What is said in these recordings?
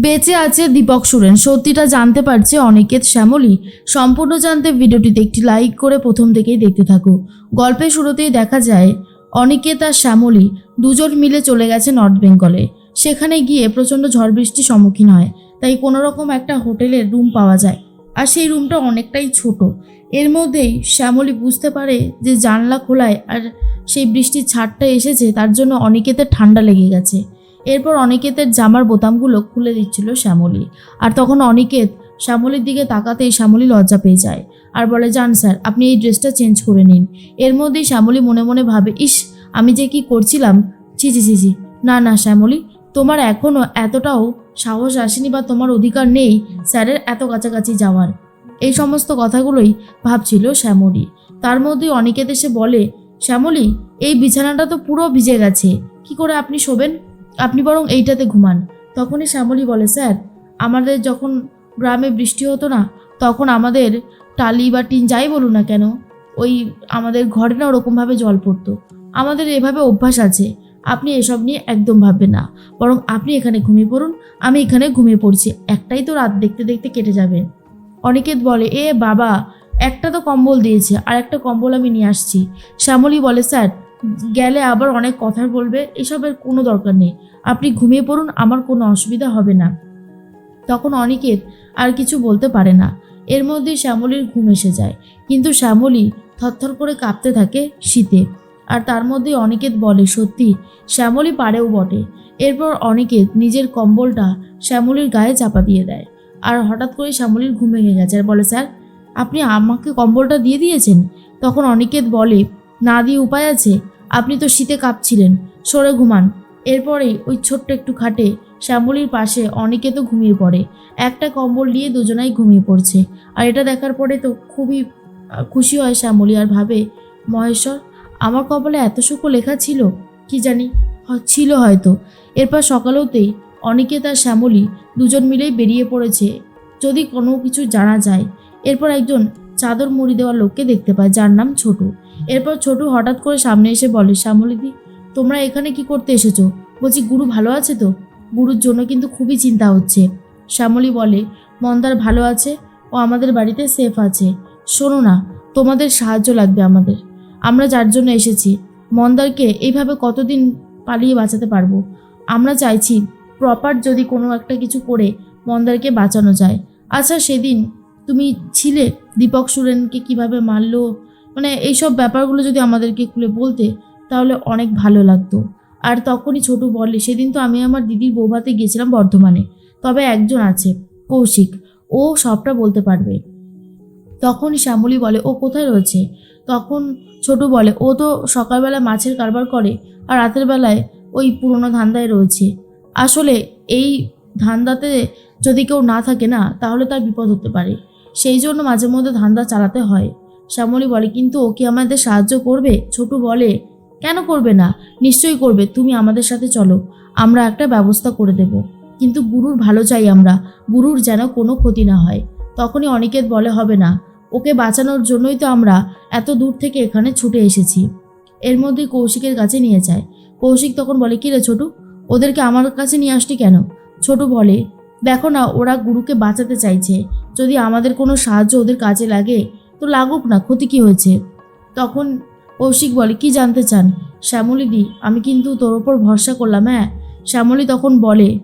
বেঁচে আছে দীপক সুরেন। সত্যিটা জানতে পারছে অনিকেত শ্যামলী, সম্পূর্ণ জানতে ভিডিওটিতে একটি লাইক করে প্রথম থেকেই দেখতে থাকো। গল্পের শুরুতেই দেখা যায় অনিকেত আর শ্যামলী দুজন মিলে চলে গেছে নর্থ বেঙ্গলে। সেখানে গিয়ে প্রচণ্ড ঝড় বৃষ্টির সম্মুখীন হয়। তাই কোনো রকম একটা হোটেলের রুম পাওয়া যায়। আর সেই রুমটা অনেকটাই ছোট। এর মধ্যেই শ্যামলী বুঝতে পারে যে জানলা খোলায় আর সেই বৃষ্টির ছাড়টা এসেছে, তার জন্য অনিকেতের ঠান্ডা লেগে গেছে। এরপর অনিকেতের জামার বোতামগুলো খুলে দিচ্ছিল শ্যামলী। আর তখন অনিকেত শ্যামলীর দিকে তাকাতেই শ্যামলী লজ্জা পেয়ে যায় আর বলে যান স্যার, আপনি এই ড্রেসটা চেঞ্জ করে নিন। এর মধ্যেই শ্যামলী মনে মনে ভাবে, ইস, আমি যে কি করছিলাম? ছি ছি ছি ছি, না না শ্যামলী, তোমার এখনও এতটাও সাহস আসেনি বা তোমার অধিকার নেই স্যারের এত কাছাকাছি যাওয়ার। এই সমস্ত কথাগুলোই ভাবছিল শ্যামলী। তার মধ্যে অনিকেত এসে বলে, শ্যামলী, এই বিছানাটা তো পুরো ভিজে গেছে, কি করে আপনি শোবেন? আপনি বরং এইটাতে ঘুমান। তখনই শ্যামলী বলে, স্যার, আমাদের যখন গ্রামে বৃষ্টি হতো না, তখন আমাদের টালি বা টিন যাই বলুন না কেন, ওই আমাদের ঘরে না ওরকমভাবে জল পড়তো। আমাদের এভাবে অভ্যাস আছে। আপনি এসব নিয়ে একদম ভাববেন না। বরং আপনি এখানে ঘুমিয়ে পড়ুন, আমি এখানে ঘুমিয়ে পড়ছি। একটাই তো রাত দেখতে দেখতে কেটে যাবে। অনিকেত বলে, এ বাবা, একটা তো কম্বল দিয়েছে আর একটা কম্বল আমি নিয়ে আসছি। শ্যামলী বলে, স্যার গেলে আবার অনেক কথা বলবে, এসবের কোনো দরকার নেই। আপনি ঘুমিয়ে পড়ুন, আমার কোনো অসুবিধা হবে না। তখন অনিকেত আর কিছু বলতে পারে না। এর মধ্যে শ্যামলীর ঘুম এসে যায়। কিন্তু শ্যামলী থরথর করে কাঁপতে থাকে শীতে। আর তার মধ্যে অনিকেত বলে, সত্যি, শ্যামলী পারেও বটে। এরপর অনিকেত নিজের কম্বলটা শ্যামলীর গায়ে চাপা দিয়ে দেয়। আর হঠাৎ করে শ্যামলীর ঘুম ভেঙে গেছে। আর বলে, স্যার, আপনি আমাকে কম্বলটা দিয়ে দিয়েছেন? তখন অনিকেত বলে, না দিয়ে উপায় আছে? আপনি তো শীতে কাঁপছিলেন। সরে ঘুমান। এরপরেই ওই ছোট্ট একটু খাটে শ্যামলীর পাশে অনেকে তো ঘুমিয়ে পড়ে। একটা কম্বল নিয়ে দুজনাই ঘুমিয়ে পড়ছে। আর এটা দেখার পরে তো খুবই খুশি হয় শ্যামলী আর ভাবে, মহেশ্বর, আমার কপালে এত সুখো লেখা ছিল? কি জানি? ছিল হয়তো। এরপর সকালেতেই অনেকে তার শ্যামলী দুজন মিলেই বেরিয়ে পড়েছে, যদি কোনো কিছু জানা যায়। এরপর একজন চাদর মুড়ি দেওয়ার লোককে দেখতে পায়, যার নাম ছোটু। এরপর ছোটু হঠাৎ করে সামনে এসে বলে, শ্যামলীদি, তোমরা এখানে কি করতে এসেছ? বলছি, গুরু ভালো আছে তো? গুরুর জন্য কিন্তু খুবই চিন্তা হচ্ছে। শ্যামলী বলে, মন্দার ভালো আছে, ও আমাদের বাড়িতে সেফ আছে। শোনো না, তোমাদের সাহায্য লাগবে আমাদের। আমরা যার জন্য এসেছি। মন্দারকে এইভাবে কতদিন পালিয়ে বাঁচাতে পারব? আমরা চাইছি প্রপার যদি কোনো একটা কিছু করে মন্দারকে বাঁচানো যায়। আচ্ছা সেদিন তুমি ছিলে? দীপক সুরেনকে কীভাবে মারলো? মানে এইসব ব্যাপারগুলো যদি আমাদেরকে খুলে বলতে, তাহলে অনেক ভালো লাগতো। আর তখনই ছোটু বলে সেদিন তো আমি আমার দিদির বৌভাতে গিয়েছিলাম বর্ধমানে। তবে একজন আছে, কৌশিক। ও সবটা বলতে পারবে। তখনই শ্যামলী বলে, ও কোথায় রয়েছে? তখন ছোটু বলে, ও তো সকালবেলা মাছের কারবার করে, আর রাতের বেলায় ওই পুরনো ধান্দায় রয়েছে। আসলে এই ধান্দাতে যদি কেউ না থাকে না, তাহলে তার বিপদ হতে পারে। সেই জন্য মাঝে মধ্যে ধান্দা চালাতে হয়। শ্যামলী বলে, কিন্তু ও কি আমাদের সাহায্য করবে? ছোটু বলে, কেন করবে না? নিশ্চয়ই করবে। তুমি আমাদের সাথে চলো। আমরা একটা ব্যবস্থা করে দেব। কিন্তু গুরুর ভালো চাই আমরা। গুরুর যেন কোনো ক্ষতি না হয়। তখনই অনিকেত বলে, হবে না। ওকে বাঁচানোর জন্যই তো আমরা এত দূর থেকে এখানে ছুটে এসেছি। এর মধ্যে কৌশিকের কাছে নিয়ে যায়। কৌশিক তখন বলে, কি রে ছোটু? ওদেরকে আমার কাছে নিয়ে আসলি কেন? ছোটু বলে, দেখো না, ওরা গুরুকে বাঁচাতে চাইছে। যদি আমাদের কোনো সাহায্য ওদের কাজে লাগে তো লাগুক না, ক্ষতি কি হয়েছে? তখন কৌশিক বলে, কি জানতে চান? শ্যামলী দি, আমি কিন্তু তোর ওপর ভরসা করলাম হ্যাঁ? শ্যামলী তখন বলে,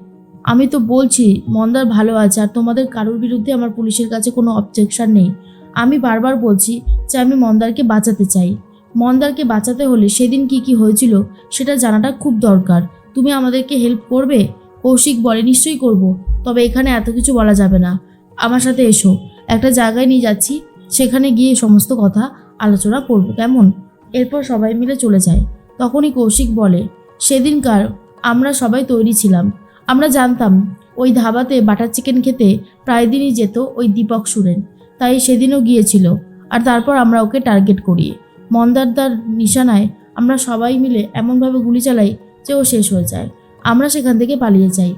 আমি তো বলছি, মন্দার ভালো আছে, আর তোমাদের কারোর বিরুদ্ধে আমার পুলিশের কাছে কোনো অবজেকশন নেই। আমি বারবার বলছি যে আমি মন্দারকে বাঁচাতে চাই। মন্দারকে বাঁচাতে হলে সেদিন কি কি হয়েছিল সেটা জানাটা খুব দরকার। তুমি আমাদেরকে হেল্প করবে? কৌশিক বলে, নিশ্চয়ই করব, তবে এখানে এত কিছু বলা যাবে না। আমার সাথে এসো। একটা জায়গায় নিয়ে যাচ্ছি সেখানে গিয়ে সমস্ত কথা আলোচনা করব, কেমন? এরপর সবাই মিলে চলে যায়। তখনই কৌশিক বলে সেদিনকার আমরা সবাই তৈরি ছিলাম। আমরা জানতাম ওই ধাবাতে বাটার চিকেন খেতে প্রায় দিনই যেত ওই দীপক সুরেন। তাই সেদিনও গিয়েছিল। আর তারপর আমরা ওকে টার্গেট করি। মন্দারদার নিশানায় আমরা সবাই মিলে এমনভাবে গুলি চালাই যে ও শেষ হয়ে যায়। আমরা সেখান থেকে পালিয়ে যাই।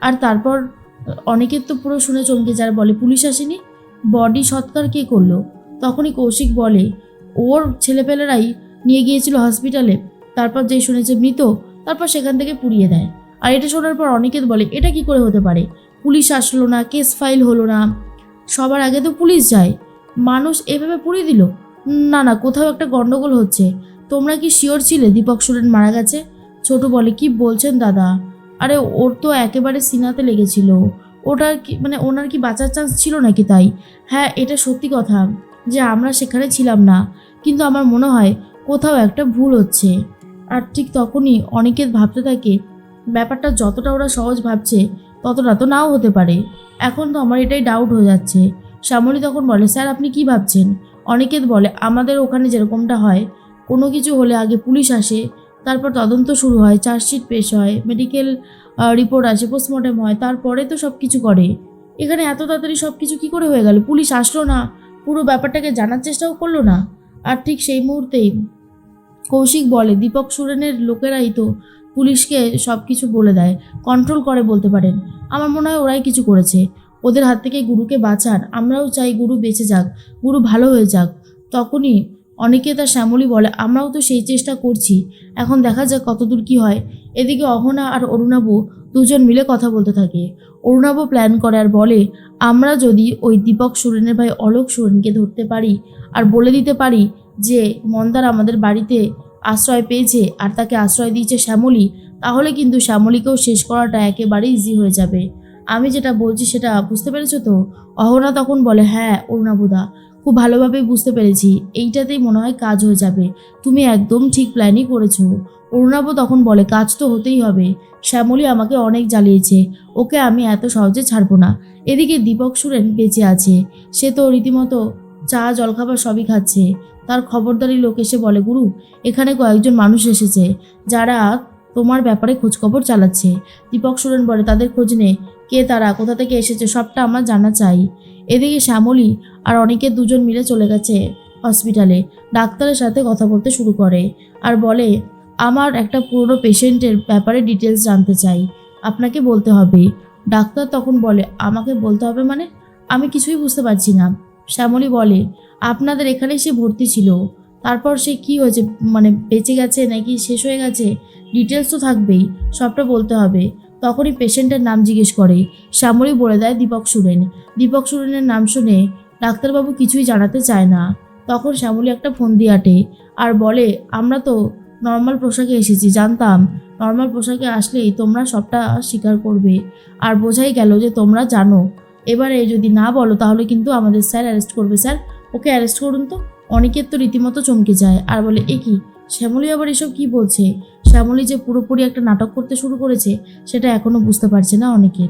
আর তারপর অনেকের তো পুরো শুনে চমকে যায় আর বলে, পুলিশ আসেনি? বডি সৎকার কে করল? তখনই কৌশিক বলে, ওর ছেলেপেলেরাই নিয়ে গিয়েছিল হসপিটালে তারপর যেই শুনেছে মৃত, তারপর সেখান থেকে পুড়িয়ে দেয়। আর এটা শোনার পর অনিকেত বলে, এটা কি করে হতে পারে? পুলিশ আসলো না কেস ফাইল হলো না। সবার আগে তো পুলিশ যায়। মানুষ এভাবে পুড়িয়ে দিল? না না, কোথাও একটা গন্ডগোল হচ্ছে। তোমরা কি শিওর ছিলে দীপক সুরেন মারা গেছে? ছোট বলে, কি বলছেন দাদা? আরে, ওর তো একেবারে সিনাতে লেগেছিল। ওটার কি মানে ওনার কি বাঁচার চান্স ছিল নাকি তাই? হ্যাঁ এটা সত্যি কথা যে আমরা সেখানে ছিলাম না। কিন্তু আমার মনে হয় কোথাও একটা ভুল হচ্ছে। আর ঠিক তখনই অনেকে ভাবতে থাকে, ব্যাপারটা যতটা ওরা সহজ ভাবছে, ততটা তো নাও হতে পারে। এখন তো আমার এটাই ডাউট হয়ে যাচ্ছে। শ্যামলী তখন বলে, স্যার, আপনি কি ভাবছেন? অনেকে বলে, আমাদের ওখানে যেরকমটা হয়, কোনো কিছু হলে আগে পুলিশ আসে তারপর তদন্ত শুরু হয়, চার্জশিট পেশ হয় মেডিকেল রিপোর্ট আসে পোস্টমর্টেম হয়, তারপরে তো সব কিছু করে। এখানে এত তাড়াতাড়ি সব কিছু কী করে হয়ে গেল? পুলিশ আসলো না, পুরো ব্যাপারটাকে জানার চেষ্টাও করল না। আর ঠিক সেই মুহূর্তেই কৌশিক বলে, দীপক সুরেনের লোকেরাই তো পুলিশকে সব কিছু বলে দেয় কন্ট্রোল করে বলতে পারেন। আমার মনে হয় ওরাই কিছু করেছে। ওদের হাত থেকে গুরুকে বাঁচান। আমরাও চাই গুরু বেঁচে যাক, গুরু ভালো হয়ে যাক। তখনই অনেকে তার শ্যামলী বলে, আমরাও তো সেই চেষ্টা করছি। এখন দেখা যাক কতদূর কি হয়। এদিকে অহনা আর অরুণাবু দুজন মিলে কথা বলতে থাকে। অরুণাবু প্ল্যান করে আর বলে, আমরা যদি ওই দীপক সুরেনের ভাই অলোক সুরেনকে ধরতে পারি আর বলে দিতে পারি যে মন্দার আমাদের বাড়িতে আশ্রয় পেয়েছে আর তাকে আশ্রয় দিয়েছে শ্যামলী, তাহলে কিন্তু শ্যামলীকেও শেষ করাটা একেবারে ইজি হয়ে যাবে। আমি যেটা বলছি সেটা বুঝতে পেরেছ তো? অহনা তখন বলে হ্যাঁ অরুণাবুদা। খুব ভালোভাবেই বুঝতে পেরেছি। এইটাতেই মনে হয় কাজ হয়ে যাবে। তুমি একদম ঠিক প্ল্যানই করেছ। অরুণাব তখন বলে, কাজ তো হতেই হবে। শ্যামলী আমাকে অনেক জ্বালিয়েছে। ওকে আমি এত সহজে ছাড়বো না। এদিকে দীপক সুরেন বেঁচে আছে। সে তো রীতিমতো চা, জলখাবার সবই খাচ্ছে। তার খবরদারি লোক এসে বলে, গুরু, এখানে কয়েকজন মানুষ এসেছে, যারা তোমার ব্যাপারে খোঁজখবর চালাচ্ছে। দীপক সুরেন বলে, তাদের খোঁজ নে। কে তারা? কোথা থেকে এসেছে? সবটা আমার জানা চাই। এদিকে শ্যামলী আর অনেকে দুজন মিলে চলে গেছে হসপিটালে। ডাক্তারের সাথে কথা বলতে শুরু করে আর বলে, আমার একটা পুরনো পেশেন্টের ব্যাপারে ডিটেলস জানতে চাই। আপনাকে বলতে হবে। ডাক্তার তখন বলে, আমাকে বলতে হবে মানে? আমি কিছুই বুঝতে পারছি না। শ্যামলী বলে, আপনাদের এখানে সে ভর্তি ছিল। তারপর সে কি হয়েছে? মানে বেঁচে গেছে নাকি শেষ হয়ে গেছে? ডিটেলস তো থাকবেই, সবটা বলতে হবে। তখনই পেশেন্টের নাম জিজ্ঞেস করে। শ্যামলী বলে দেয় দীপক সুরেন। দীপক সুরেনের নাম শুনে ডাক্তারবাবু কিছুই জানাতে চায় না। তখন শ্যামলী একটা ফোন দিয়ে আটে আর বলে, আমরা তো নর্মাল পোশাকে এসেছি, জানতাম। নর্মাল পোশাকে আসলেই তোমরা সবটা স্বীকার করবে। আর বোঝাই গেল যে তোমরা জানো। এবারে যদি না বলো, তাহলে কিন্তু আমাদের স্যার অ্যারেস্ট করবে। স্যার, ওকে অ্যারেস্ট করুন তো। অনেকের তো রীতিমতো চমকে যায়। আর বলে, এ কি? শ্যামলী আবার এসব কি বলছে? শ্যামলী যে পুরোপুরি একটা নাটক করতে শুরু করেছে, সেটা এখনও বুঝতে পারছে না অনেকে।